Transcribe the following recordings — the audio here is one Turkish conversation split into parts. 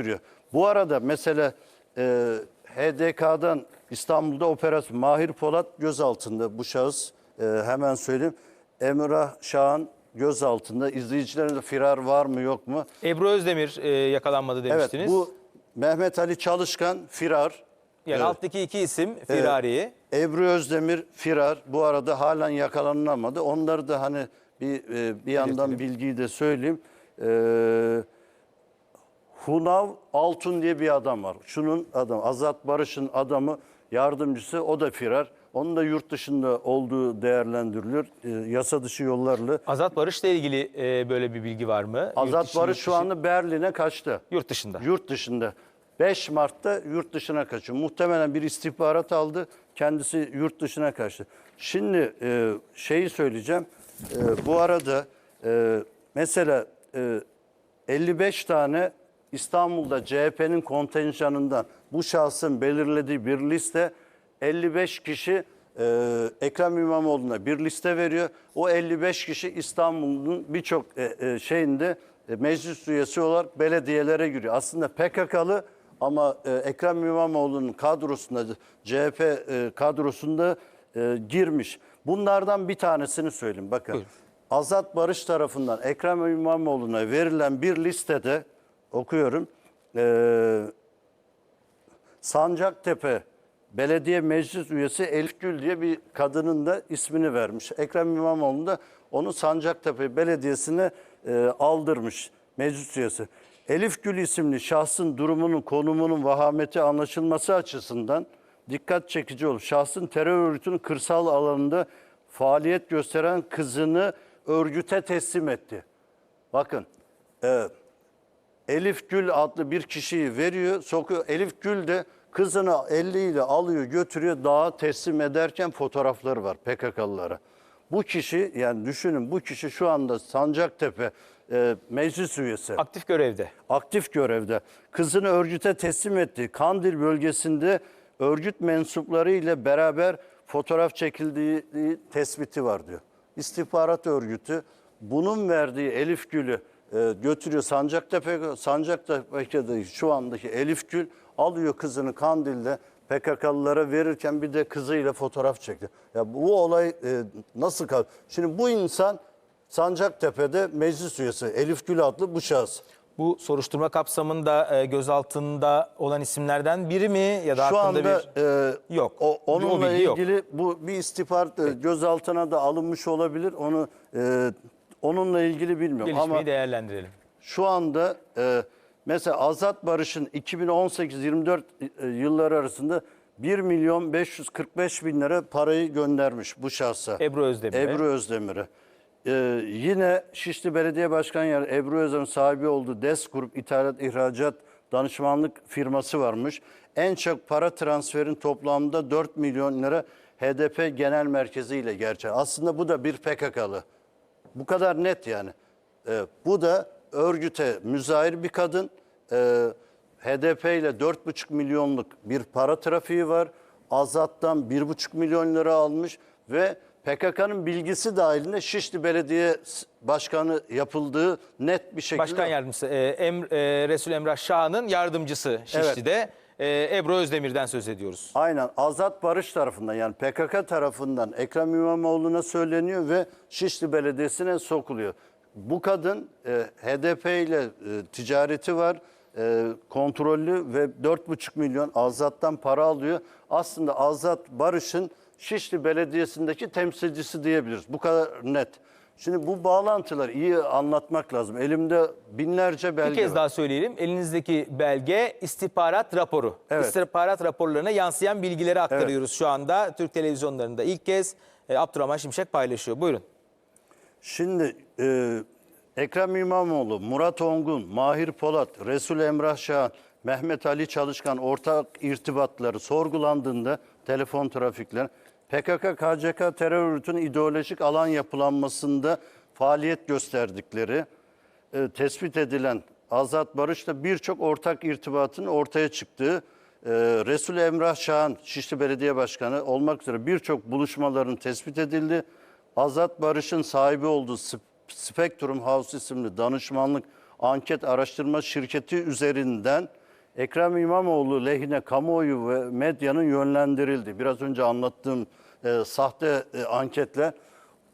yürüyor. Bu arada mesela e, HDK'dan İstanbul'da operasyon Mahir Polat gözaltında bu şahıs e, hemen söyleyeyim. Emrah Şahan gözaltında. İzleyicilerinde firar var mı yok mu? Ebru Özdemir e, yakalanmadı Evet demiştiniz. bu Mehmet Ali Çalışkan firar. yani Evet. alttaki iki isim Firari'yi. Ebru Özdemir firar. Bu arada halen yakalanamadı. Onları da hani bir e, bir yandan bilgiyi de söyleyeyim. Ee, Hunav Altun diye bir adam var. Şunun adam Azat Barış'ın adamı yardımcısı o da firar. Onun da yurt dışında olduğu değerlendiriliyor. Ee, yasa dışı yollarla. Azat Barış'la ilgili e, böyle bir bilgi var mı? Azat içi, Barış şu dışı- anda Berlin'e kaçtı. Yurt dışında. Yurt dışında. 5 Mart'ta yurt dışına kaçıyor. Muhtemelen bir istihbarat aldı. Kendisi yurt dışına kaçtı. Şimdi e, şeyi söyleyeceğim. E, bu arada e, mesela e, 55 tane İstanbul'da CHP'nin kontenjanından bu şahsın belirlediği bir liste 55 kişi e, Ekrem İmamoğlu'na bir liste veriyor. O 55 kişi İstanbul'un birçok e, e, şeyinde e, meclis üyesi olarak belediyelere giriyor. Aslında PKK'lı ama e, Ekrem İmamoğlu'nun kadrosunda CHP e, kadrosunda e, girmiş. Bunlardan bir tanesini söyleyeyim. Bakın. Buyurun. Azat Barış tarafından Ekrem İmamoğlu'na verilen bir listede okuyorum. Ee, Sancaktepe Belediye Meclis Üyesi Elif Gül diye bir kadının da ismini vermiş. Ekrem İmamoğlu da onu Sancaktepe Belediyesi'ne e, aldırmış meclis üyesi. Elif Gül isimli şahsın durumunun, konumunun vahameti anlaşılması açısından dikkat çekici olur. Şahsın terör örgütünün kırsal alanında faaliyet gösteren kızını örgüte teslim etti. Bakın, e, Elif Gül adlı bir kişiyi veriyor, sokuyor. Elif Gül de kızını eliyle alıyor, götürüyor, dağa teslim ederken fotoğrafları var PKK'lılara. Bu kişi, yani düşünün bu kişi şu anda Sancaktepe e, meclis üyesi Aktif görevde. aktif görevde. Kızını örgüte teslim etti. Kandil bölgesinde örgüt mensupları ile beraber fotoğraf çekildiği tespiti var diyor. İstihbarat örgütü bunun verdiği Elif Gül'ü e, götürüyor Sancaktepe, Sancaktepe'de şu andaki Elif Gül alıyor kızını Kandil'de PKK'lılara verirken bir de kızıyla fotoğraf çekti. Ya bu olay e, nasıl kal? Şimdi bu insan Sancaktepe'de meclis üyesi Elif Gül adlı bu şahıs. Bu soruşturma kapsamında e, gözaltında olan isimlerden biri mi ya da Şu hakkında anda bir e, Yok. O, O onunla yok. ilgili bu bir istihbarat e, gözaltına da alınmış olabilir. Onu e, onunla ilgili bilmiyorum gelişmeyi ama değerlendirelim. şu anda e, mesela Azat Barış'ın 2018-24 e, yılları arasında 1 milyon 545 bin lira parayı göndermiş bu şahsa. Ebru Özdemir'e. Ebru Özdemir'e. Ee, yine Şişli Belediye Başkan Yer Ebru Özdemir'in sahibi olduğu DES Grup İthalat İhracat Danışmanlık firması varmış. En çok para transferin toplamda 4 milyon lira HDP Genel Merkezi ile gerçek. Aslında bu da bir PKK'lı. Bu kadar net yani. Ee, bu da örgüte müzahir bir kadın. Ee, HDP ile 4,5 milyonluk bir para trafiği var. Azat'tan 1,5 milyon lira almış ve PKK'nın bilgisi dahilinde Şişli Belediye Başkanı yapıldığı net bir şekilde. Başkan Yardımcısı e, Em, e, Resul Emrah Şah'ın yardımcısı Şişli'de. E, Ebru Özdemir'den söz ediyoruz. Aynen Azat Barış tarafından yani PKK tarafından Ekrem İmamoğlu'na söyleniyor ve Şişli Belediyesi'ne sokuluyor. Bu kadın e, HDP ile e, ticareti var, e, kontrollü ve 4,5 milyon Azat'tan para alıyor. Aslında Azat Barış'ın Şişli Belediyesi'ndeki temsilcisi diyebiliriz. Bu kadar net. Şimdi bu bağlantıları iyi anlatmak lazım. Elimde binlerce belge Bir kez var. daha söyleyelim. Elinizdeki belge istihbarat raporu. Evet. İstihbarat raporlarına yansıyan bilgileri aktarıyoruz şu anda. Türk televizyonlarında ilk kez e, Abdurrahman Şimşek paylaşıyor. Buyurun. Şimdi e, Ekrem İmamoğlu, Murat Ongun, Mahir Polat, Resul Emrah Şahan, Mehmet Ali Çalışkan ortak irtibatları sorgulandığında telefon trafikleri PKK, KCK terör örgütünün ideolojik alan yapılanmasında faaliyet gösterdikleri e, tespit edilen Azat Barış'la birçok ortak irtibatın ortaya çıktığı e, Resul Emrah Şahan Şişli Belediye Başkanı olmak üzere birçok buluşmaların tespit edildi. Azat Barış'ın sahibi olduğu Sp- Spectrum House isimli danışmanlık anket araştırma şirketi üzerinden Ekrem İmamoğlu lehine kamuoyu ve medyanın yönlendirildi. Biraz önce anlattığım e, sahte e, anketle.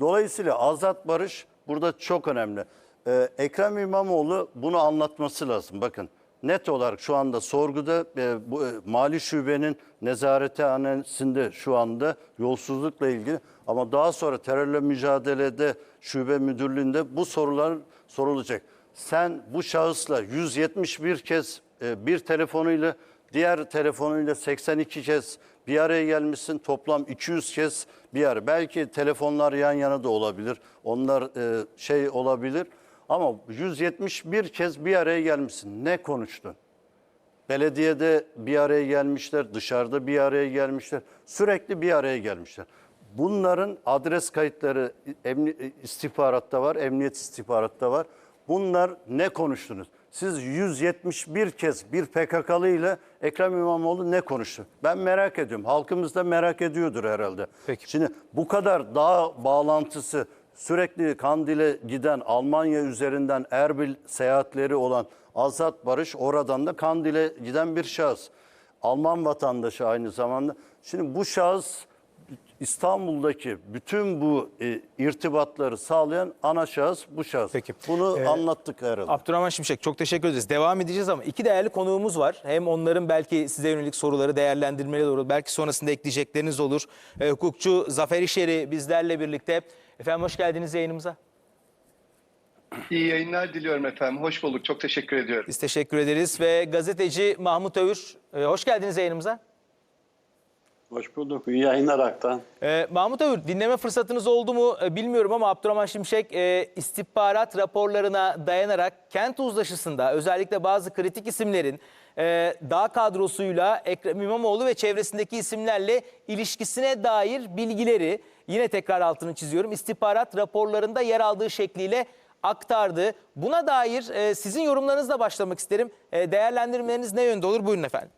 Dolayısıyla Azat Barış burada çok önemli. E, Ekrem İmamoğlu bunu anlatması lazım. Bakın net olarak şu anda sorguda e, bu e, mali şubenin nezarethanesinde şu anda yolsuzlukla ilgili ama daha sonra terörle mücadelede şube müdürlüğünde bu sorular sorulacak. Sen bu şahısla 171 kez e, bir telefonuyla diğer telefonuyla 82 kez bir araya gelmişsin. Toplam 200 kez bir araya. Belki telefonlar yan yana da olabilir. Onlar e, şey olabilir. Ama 171 kez bir araya gelmişsin. Ne konuştun? Belediyede bir araya gelmişler, dışarıda bir araya gelmişler. Sürekli bir araya gelmişler. Bunların adres kayıtları emni, istihbaratta var, emniyet istihbaratta var. Bunlar ne konuştunuz? Siz 171 kez bir PKK'lı ile Ekrem İmamoğlu ne konuştu? Ben merak ediyorum. Halkımız da merak ediyordur herhalde. Peki. Şimdi bu kadar dağ bağlantısı sürekli Kandil'e giden Almanya üzerinden Erbil seyahatleri olan Azat Barış oradan da Kandil'e giden bir şahıs. Alman vatandaşı aynı zamanda. Şimdi bu şahıs İstanbul'daki bütün bu e, irtibatları sağlayan ana şahıs bu şahıs. Peki. Bunu Ee, anlattık herhalde. Abdurrahman Şimşek çok teşekkür ederiz. Devam edeceğiz ama iki değerli konuğumuz var. Hem onların belki size yönelik soruları değerlendirmeleri olur. Belki sonrasında ekleyecekleriniz olur. Ee, hukukçu Zafer İşeri bizlerle birlikte. Efendim hoş geldiniz yayınımıza. İyi yayınlar diliyorum efendim. Hoş bulduk. Çok teşekkür ediyorum. Biz teşekkür ederiz ve gazeteci Mahmut Övür. e, hoş geldiniz yayınımıza. Hoş bulduk. İyi yayınlar Aktan. Ee, Mahmut Övür dinleme fırsatınız oldu mu e, bilmiyorum ama Abdurrahman Şimşek e, istihbarat raporlarına dayanarak kent uzlaşısında özellikle bazı kritik isimlerin e, dağ kadrosuyla Ekrem İmamoğlu ve çevresindeki isimlerle ilişkisine dair bilgileri yine tekrar altını çiziyorum istihbarat raporlarında yer aldığı şekliyle aktardı. Buna dair e, sizin yorumlarınızla başlamak isterim. E, değerlendirmeleriniz ne yönde olur? Buyurun efendim.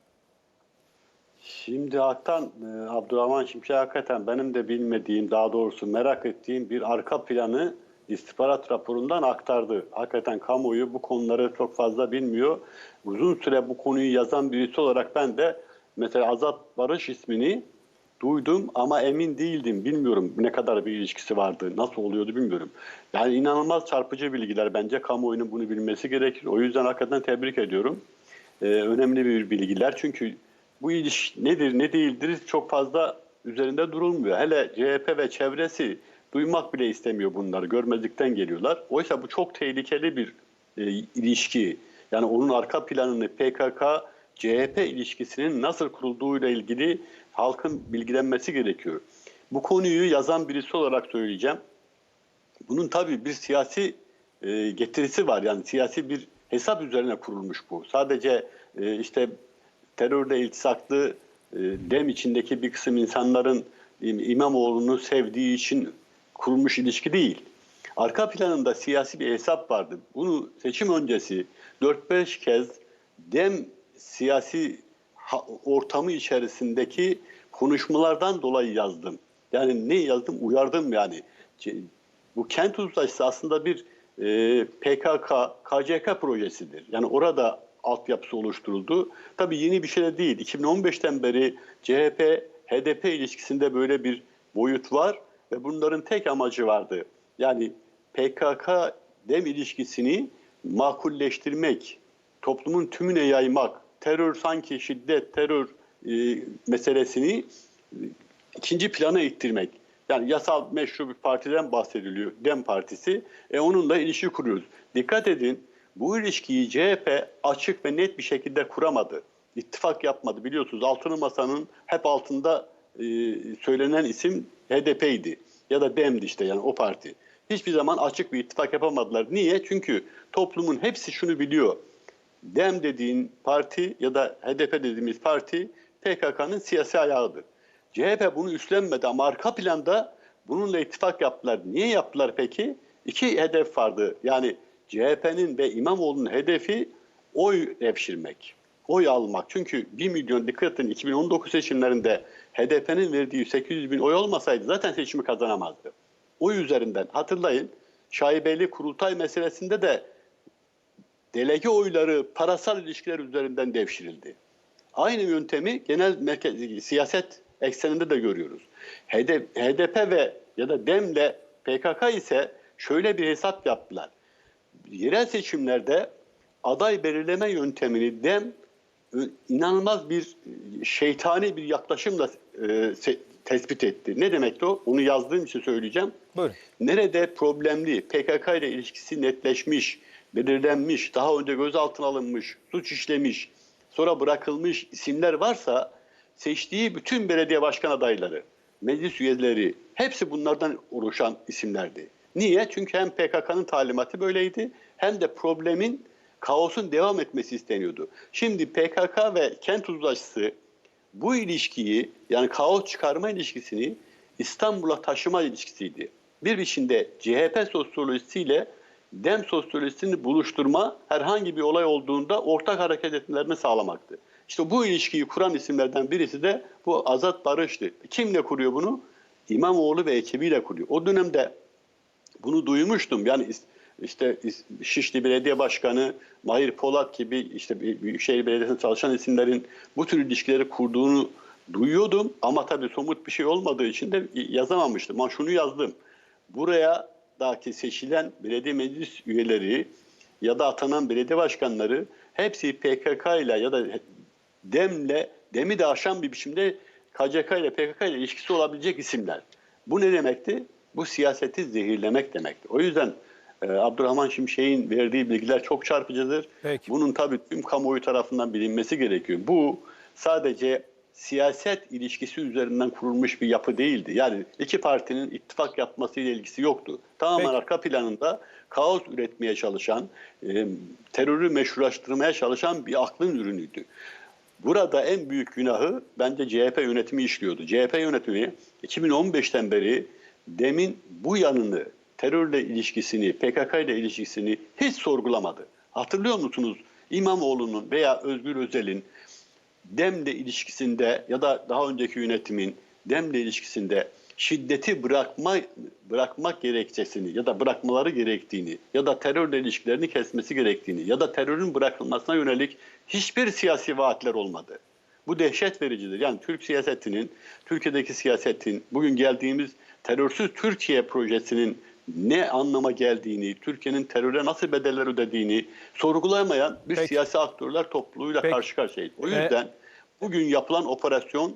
Şimdi Aktan, e, Abdurrahman Şimşek hakikaten benim de bilmediğim, daha doğrusu merak ettiğim bir arka planı istihbarat raporundan aktardı. Hakikaten kamuoyu bu konuları çok fazla bilmiyor. Uzun süre bu konuyu yazan birisi olarak ben de mesela Azat Barış ismini duydum ama emin değildim. Bilmiyorum ne kadar bir ilişkisi vardı, nasıl oluyordu bilmiyorum. Yani inanılmaz çarpıcı bilgiler bence kamuoyunun bunu bilmesi gerekir. O yüzden hakikaten tebrik ediyorum. Ee, önemli bir bilgiler çünkü bu ilişki nedir ne değildir çok fazla üzerinde durulmuyor. Hele CHP ve çevresi duymak bile istemiyor bunları. Görmezlikten geliyorlar. Oysa bu çok tehlikeli bir e, ilişki. Yani onun arka planını PKK CHP ilişkisinin nasıl kurulduğuyla ilgili halkın bilgilenmesi gerekiyor. Bu konuyu yazan birisi olarak söyleyeceğim. Bunun tabii bir siyasi e, getirisi var. Yani siyasi bir hesap üzerine kurulmuş bu. Sadece e, işte terörle iltisaklı e, dem içindeki bir kısım insanların İm- İmamoğlu'nu sevdiği için kurulmuş ilişki değil. Arka planında siyasi bir hesap vardı. Bunu seçim öncesi 4-5 kez dem siyasi ortamı içerisindeki konuşmalardan dolayı yazdım. Yani ne yazdım? Uyardım yani. Bu kent uzlaşısı aslında bir e, PKK, KCK projesidir. Yani orada altyapısı oluşturuldu. Tabii yeni bir şey de değil. 2015'ten beri CHP, HDP ilişkisinde böyle bir boyut var ve bunların tek amacı vardı. Yani PKK dem ilişkisini makulleştirmek, toplumun tümüne yaymak, terör sanki şiddet, terör e, meselesini e, ikinci plana ittirmek. Yani yasal meşru bir partiden bahsediliyor. Dem Partisi. E onunla ilişki kuruyoruz. Dikkat edin bu ilişkiyi CHP açık ve net bir şekilde kuramadı. İttifak yapmadı. Biliyorsunuz Altılı Masa'nın hep altında e, söylenen isim HDP'ydi. Ya da DEM'di işte yani o parti. Hiçbir zaman açık bir ittifak yapamadılar. Niye? Çünkü toplumun hepsi şunu biliyor. DEM dediğin parti ya da HDP dediğimiz parti PKK'nın siyasi ayağıdır. CHP bunu üstlenmedi ama arka planda bununla ittifak yaptılar. Niye yaptılar peki? İki hedef vardı. Yani CHP'nin ve İmamoğlu'nun hedefi oy devşirmek, oy almak. Çünkü 1 milyon dikkat edin 2019 seçimlerinde HDP'nin verdiği 800 bin oy olmasaydı zaten seçimi kazanamazdı. Oy üzerinden hatırlayın şaibeli kurultay meselesinde de delege oyları parasal ilişkiler üzerinden devşirildi. Aynı yöntemi genel merkez, siyaset ekseninde de görüyoruz. HDP, ve ya da DEM'le PKK ise şöyle bir hesap yaptılar. Yerel seçimlerde aday belirleme yöntemini DEM ö- inanılmaz bir e, şeytani bir yaklaşımla e, tespit etti. Ne demekti o? Onu yazdığım için söyleyeceğim. Buyurun. Nerede problemli, PKK ile ilişkisi netleşmiş, belirlenmiş, daha önce gözaltına alınmış, suç işlemiş, sonra bırakılmış isimler varsa seçtiği bütün belediye başkan adayları, meclis üyeleri hepsi bunlardan oluşan isimlerdi. Niye? Çünkü hem PKK'nın talimatı böyleydi hem de problemin, kaosun devam etmesi isteniyordu. Şimdi PKK ve kent uzlaşısı bu ilişkiyi yani kaos çıkarma ilişkisini İstanbul'a taşıma ilişkisiydi. Bir biçimde CHP sosyolojisiyle DEM sosyolojisini buluşturma herhangi bir olay olduğunda ortak hareket etmelerini sağlamaktı. İşte bu ilişkiyi kuran isimlerden birisi de bu Azat Barış'tı. Kimle kuruyor bunu? İmamoğlu ve ekibiyle kuruyor. O dönemde bunu duymuştum. Yani işte Şişli Belediye Başkanı Mahir Polat gibi işte Büy- Büyükşehir Belediyesi'nde çalışan isimlerin bu tür ilişkileri kurduğunu duyuyordum. Ama tabii somut bir şey olmadığı için de yazamamıştım. Ama şunu yazdım. Buraya daki seçilen belediye meclis üyeleri ya da atanan belediye başkanları hepsi PKK ile ya da DEM'le DEM'i de aşan bir biçimde KCK ile PKK ile ilişkisi olabilecek isimler. Bu ne demekti? Bu siyaseti zehirlemek demekti. O yüzden e, Abdurrahman Şimşek'in verdiği bilgiler çok çarpıcıdır. Peki. Bunun tabii tüm kamuoyu tarafından bilinmesi gerekiyor. Bu sadece siyaset ilişkisi üzerinden kurulmuş bir yapı değildi. Yani iki partinin ittifak yapmasıyla ilgisi yoktu. Tamamen Peki. arka planında kaos üretmeye çalışan, e, terörü meşrulaştırmaya çalışan bir aklın ürünüydü. Burada en büyük günahı bence CHP yönetimi işliyordu. CHP yönetimi 2015'ten beri demin bu yanını, terörle ilişkisini, PKK ile ilişkisini hiç sorgulamadı. Hatırlıyor musunuz İmamoğlu'nun veya Özgür Özel'in DEM'le ilişkisinde ya da daha önceki yönetimin DEM'le ilişkisinde şiddeti bırakma bırakmak gerekçesini ya da bırakmaları gerektiğini ya da terörle ilişkilerini kesmesi gerektiğini ya da terörün bırakılmasına yönelik hiçbir siyasi vaatler olmadı. Bu dehşet vericidir. Yani Türk siyasetinin, Türkiye'deki siyasetin, bugün geldiğimiz terörsüz Türkiye projesinin ne anlama geldiğini, Türkiye'nin teröre nasıl bedeller ödediğini sorgulamayan bir Peki. siyasi aktörler topluluğuyla Peki. karşı karşıyayız. O Ee, yüzden bugün yapılan operasyon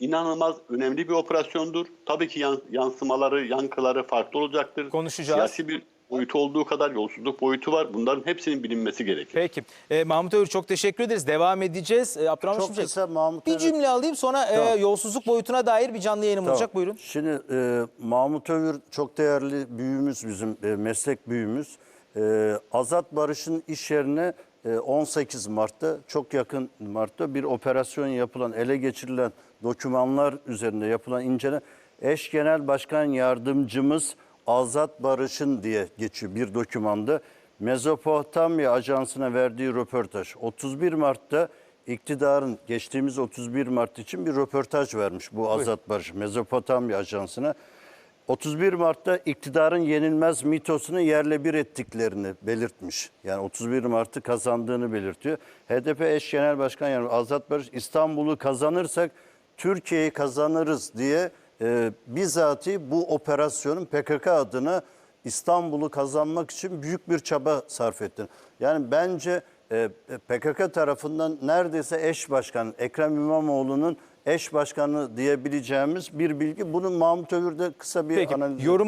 inanılmaz önemli bir operasyondur. Tabii ki yan- yansımaları, yankıları farklı olacaktır. Konuşacağız. Siyasi bir boyutu olduğu kadar yolsuzluk boyutu var. Bunların hepsinin bilinmesi gerekiyor. Peki. E, Mahmut Övür çok teşekkür ederiz. Devam edeceğiz. E, Abdurrahman Çok Şimşek, kısa Mahmut bir Övür- cümle alayım sonra e, Tamam. yolsuzluk boyutuna dair bir canlı yayınım olacak. Buyurun. Şimdi e, Mahmut Övür çok değerli büyüğümüz bizim e, meslek büyüğümüz. E, Azat Barış'ın iş yerine e, 18 Mart'ta çok yakın Mart'ta bir operasyon yapılan ele geçirilen dokümanlar üzerinde yapılan inceleme eş genel başkan yardımcımız Azat Barış'ın diye geçiyor bir dokümanda. Mezopotamya Ajansı'na verdiği röportaj 31 Mart'ta iktidarın geçtiğimiz 31 Mart için bir röportaj vermiş bu Azat Barış Mezopotamya Ajansı'na. 31 Mart'ta iktidarın yenilmez mitosunu yerle bir ettiklerini belirtmiş. Yani 31 Mart'ı kazandığını belirtiyor. HDP eş genel başkan yani Azat Barış İstanbul'u kazanırsak Türkiye'yi kazanırız diye e, bizatihi bu operasyonun PKK adına İstanbul'u kazanmak için büyük bir çaba sarf etti. Yani bence e, PKK tarafından neredeyse eş başkan Ekrem İmamoğlu'nun eş başkanı diyebileceğimiz bir bilgi. Bunun Mahmut Övür'de kısa bir Peki. analiz. Yorum